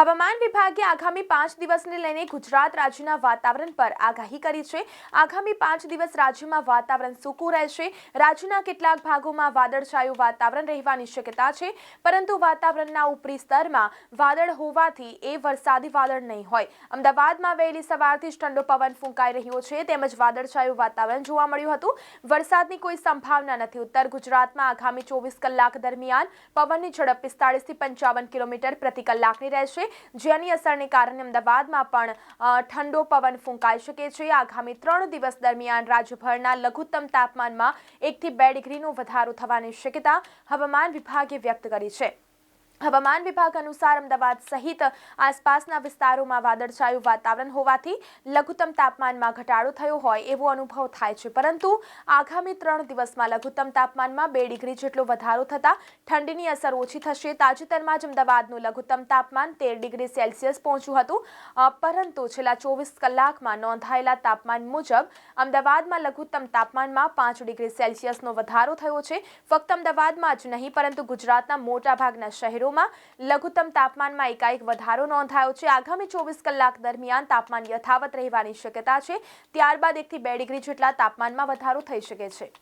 હવામાન વિભાગે આગામી પાંચ દિવસને લઈને ગુજરાત રાજ્યના વાતાવરણ પર આગાહી કરી છે. આગામી પાંચ દિવસ રાજ્યમાં વાતાવરણ સૂકું રહેશે. રાજ્યના કેટલાક ભાગોમાં વાદળછાયું વાતાવરણ રહેવાની શક્યતા છે. પરંતુ વાતાવરણના ઉપરી સ્તરમાં વાદળ હોવાથી એ વરસાદી વાદળ નહીં હોય. અમદાવાદમાં વહેલી સવારથી જ ઠંડો પવન ફૂંકાઈ રહ્યો છે. તેમજ વાદળછાયું વાતાવરણ જોવા મળ્યું હતું. વરસાદની કોઈ સંભાવના નથી. ઉત્તર ગુજરાતમાં આગામી ચોવીસ કલાક દરમિયાન પવનની ઝડપ પિસ્તાળીસથી પંચાવન કિલોમીટર પ્રતિ કલાકની રહેશે. જેની અસરને કારણે અમદાવાદમાં પણ ઠંડો પવન ફૂંકાઈ શકે છે. આગામી ત્રણ દિવસ દરમિયાન રાજ્યભરના લઘુત્તમ તાપમાનમાં એકથી બે ડિગ્રીનો વધારો થવાની શક્યતા હવામાન વિભાગે વ્યક્ત કરી છે. હવામાન વિભાગ અનુસાર અમદાવાદ સહિત આસપાસના વિસ્તારોમાં વાદળછાયું વાતાવરણ હોવાથી લઘુત્તમ તાપમાનમાં ઘટાડો થયો હોય એવો અનુભવ થાય છે. પરંતુ આગામી ત્રણ દિવસમાં લઘુત્તમ તાપમાનમાં બે ડિગ્રી જેટલો વધારો થતાં ઠંડીની અસર ઓછી થશે. તાજેતરમાં જ અમદાવાદનું લઘુત્તમ તાપમાન તેર ડિગ્રી સેલ્સિયસ પહોંચ્યું હતું. પરંતુ છેલ્લા ચોવીસ કલાકમાં નોંધાયેલા તાપમાન મુજબ અમદાવાદમાં લઘુત્તમ તાપમાનમાં પાંચ ડિગ્રી સેલ્સિયસનો વધારો થયો છે. ફક્ત અમદાવાદમાં જ નહીં, પરંતુ ગુજરાતના મોટાભાગના શહેરોમાં લઘુત્તમ તાપમાનમાં એકાએક વધારો નોંધાયો છે. આગામી ચોવીસ કલાક દરમિયાન તાપમાન યથાવત રહેવાની શક્યતા છે. ત્યારબાદ એકથી બે ડિગ્રી જેટલા તાપમાનમાં વધારો થઈ શકે છે.